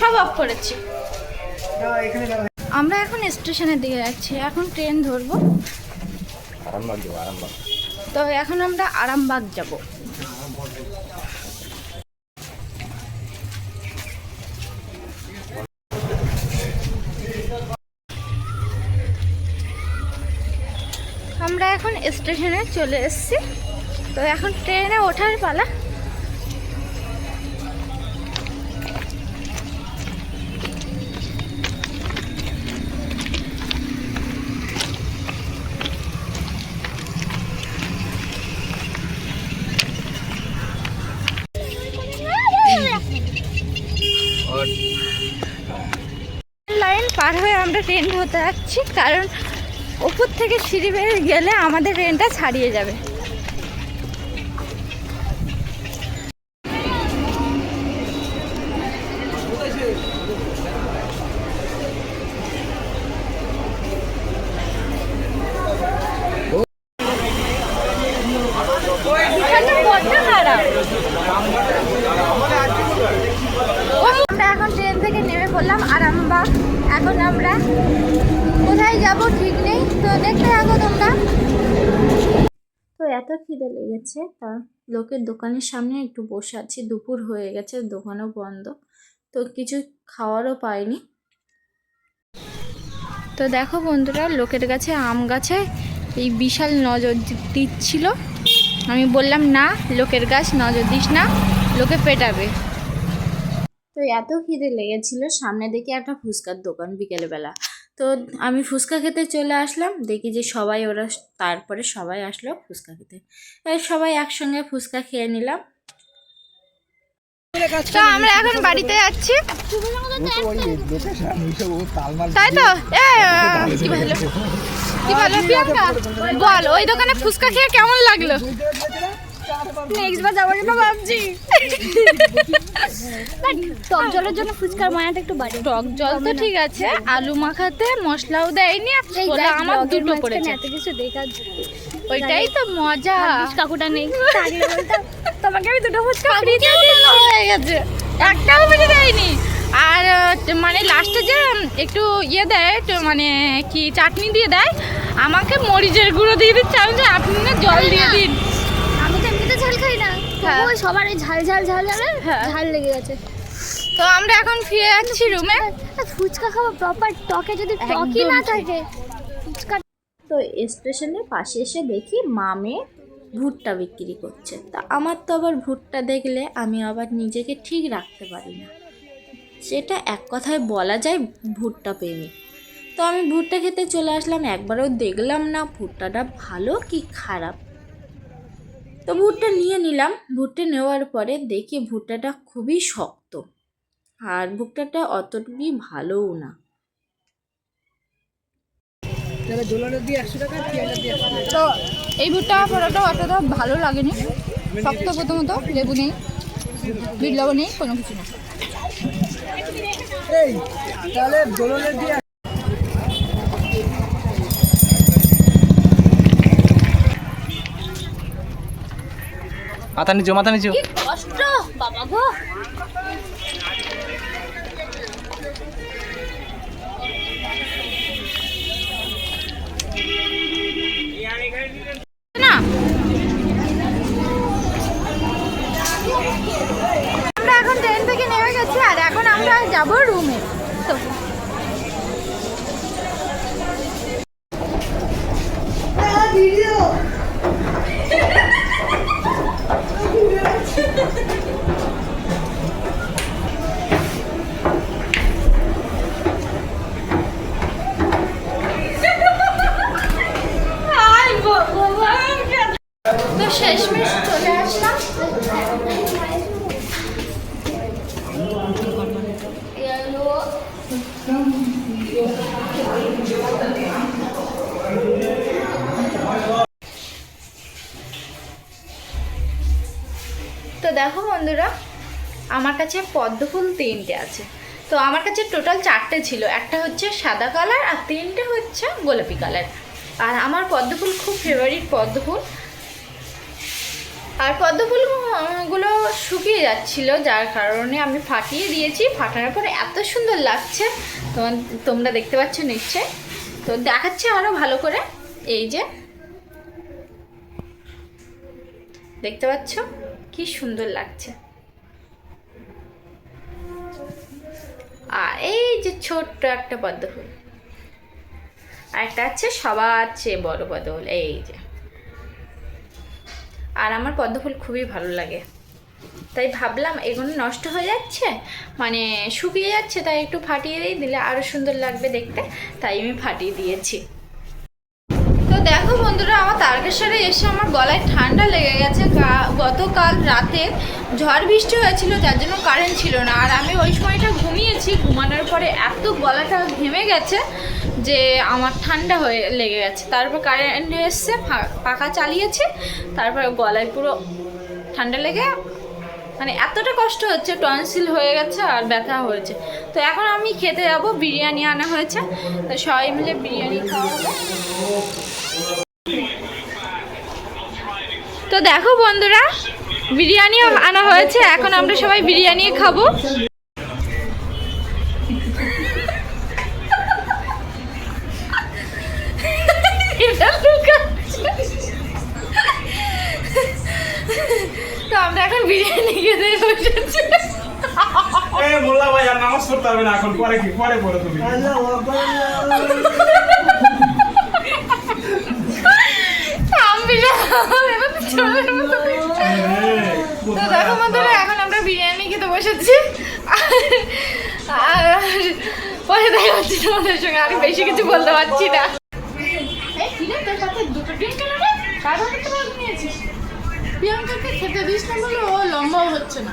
সব অফ করেছি। না, এখানে দাঁড়া। আমরা এখন স্টেশনের দিকে যাচ্ছি। এখন ট্রেন ধরবো। আরামবাগ যাব আরামবাগ। তো এখন আমরা আরামবাগ যাব। আমরা এখন স্টেশনে চলে এসেছি। তো এখন ট্রেনে ওঠার পালা। আমরা ট্রেন ধরতে যাচ্ছি কারণ ওপর থেকে সিঁড়ি বেড়ে গেলে আমাদের ট্রেনটা ছাড়িয়ে যাবে বিছানাটা বড্ড খারাপ। আমরা এখন ট্রেন থেকে নেমে পড়লাম আরামবাগ এখন আমরা কোথায় যাব ঠিক নেই, তো দেখতে থাকো তোমরা। তো এত খিদে লেগেছে, তা লোকের দোকানের সামনে একটু বসে আছি, দুপুর হয়ে গেছে, দোকানও বন্ধ, তো কিছু খাওয়ারও পাইনি। তো দেখো বন্ধুরা, লোকের কাছে আম গাছে এই বিশাল নজর দিচ্ছিল। আমি বললাম, না, লোকের গাছ নজর দিস না, লোকে পেটাবে। তো এত খিদে লেগেছিল সামনে দেখি একটা ফুচকার দোকান বিকেলবেলা। তো আমি ফুচকা খেতে চলে আসলাম দেখি যে সবাই ওরা তারপরে সবাই আসলো ফুচকা খেতে। এবার সবাই একসঙ্গে ফুচকা খেয়ে নিলাম। তো আমরা এখন বাড়িতে যাচ্ছি। তাই তো? এ কি ভালো কি ভালো প্রিয়াঙ্কা? বল ওই দোকানে ফুচকা খেয়ে কেমন লাগল? নেক্সট বার যাব না ভাবছি। টক জলের জন্য ফুচকার মায়াটা একটু বাড়ে। টক জল তো ঠিক আছে আলু মাখাতে মশলাও দেয়নি আর ছোলা আমার দুটো পড়েছে। এত কিছু দেখার ওইটাই তো মজা। কাকুটা নেই। তোমাকে আমি দুটো ফুচকা কাকু হয়ে গেছে। একটাও ফ্রি দেয়নি। আর মানে লাস্টে যে একটু ইয়ে দেয় মানে কি চাটনি দিয়ে দেয় আমাকে মরিচের গুঁড়ো দিয়ে দিচ্ছে আমি যে আপনি না জল দিয়ে দিন আমি তো এমনিতে ঝাল খাই না ওই সবার এই ঝাল ঝাল ঝাল ঝাল হ্যাঁ। ঝাল লেগে গেছে। তো আমরা এখন ফিরে যাচ্ছি রুমে ফুচকা খাওয়া প্রপার টকে যদি টকই না থাকে। ফুচকা তো স্টেশনের পাশে এসে দেখি মামে ভুট্টা বিক্রি করছে। তা আমার তো আবার ভুট্টা দেখলে আমি আবার নিজেকে ঠিক রাখতে পারি না। সেটা এক কথায় বলা যায় ভুট্টা প্রেমী। তো আমি ভুট্টা খেতে চলে আসলাম একবারও দেখলাম না ভুট্টাটা ভালো কি খারাপ। তো ভুট্টা নিয়ে নিলাম। ভুট্টা নেওয়ার পরে দেখি ভুট্টাটা খুবই শক্ত। আর ভুট্টাটা অতটুকুই ভালোও না। তো এই ভুট্টা পরোটা অতটা ভালো লাগেনি। শক্ত প্রথমত লেবু নেই বিট লবণ নেই কোনো কিছু না এই তাহলে দোলনের দিয়ে মাথা নিচু মাথা নিচু। আমরা এখন ট্রেন থেকে নেমে গেছি, আর এখন আমরা যাব রুমে তো শেষমেশ চলে আসলাম তো দেখো বন্ধুরা, আমার কাছে পদ্ম ফুল তিনটে আছে। তো আমার কাছে টোটাল চারটে ছিল, একটা হচ্ছে সাদা কালার আর তিনটে হচ্ছে গোলাপি কালার। আর আমার পদ্ম ফুল খুব ফেভারিট পদ্ম ফুল আর পদ্মফুলগুলো শুকিয়ে যাচ্ছিল, যার কারণে আমি ফাটিয়ে দিয়েছি। ফাটানোর পরে এত সুন্দর লাগছে। তোমার তোমরা দেখতে পাচ্ছ নিশ্চয় তো দেখাচ্ছে আরও ভালো করে। এই যে। দেখতে পাচ্ছ? কি সুন্দর লাগছে। আর এই যে ছোট্ট একটা পদ্মফুল। আর একটা আছে সবার চেয়ে বড় পদ্ম ফুল এই যে। আর আমার পদ্ম ফুল খুবই ভালো লাগে। তাই ভাবলাম এগুলো নষ্ট হয়ে যাচ্ছে মানে শুকিয়ে যাচ্ছে, তাই একটু ফাটিয়ে দিয়ে দিলে আরও সুন্দর লাগবে দেখতে, তাই আমি ফাটিয়ে দিয়েছি। তো দেখো বন্ধুরা, আমার তারকেশ্বরে এসে আমার গলায় ঠান্ডা লেগে গেছে। গতকাল রাতে ঝড় বৃষ্টি হয়েছিল, যার জন্য কারেন্ট ছিল না। আর আমি ওই সময়টা ঘুমিয়েছি, ঘুমানোর পরে এত গলাটা ঘেমে গেছে যে আমার ঠান্ডা হয়ে লেগে গেছে। তারপর কারেন্ট এসছে পাখা চালিয়েছি, তারপর গলায় পুরো ঠান্ডা লেগে মানে এতটা কষ্ট হচ্ছে, টনসিল হয়ে গেছে আর ব্যথা হয়েছে। তো এখন আমি খেতে যাব, বিরিয়ানি আনা হয়েছে। তো সবাই মিলে বিরিয়ানি খাওয়া তো দেখো বন্ধুরা, বিরিয়ানিও আনা হয়েছে। এখন আমরা সবাই বিরিয়ানি খাব। নামাজ পড়তে হবে না এখন পরে কি পরে পড়ো তুমি। তো দেখো বন্ধুরা এখন আমরা বিরিয়ানি খেতে বসেছি। আর পরে দেখা হচ্ছে তোমাদের সঙ্গে আমি বেশি কিছু বলতে পারছি না। প্রিয়াঙ্কাকে খেতে দিস বলে ও লম্বাও হচ্ছে না।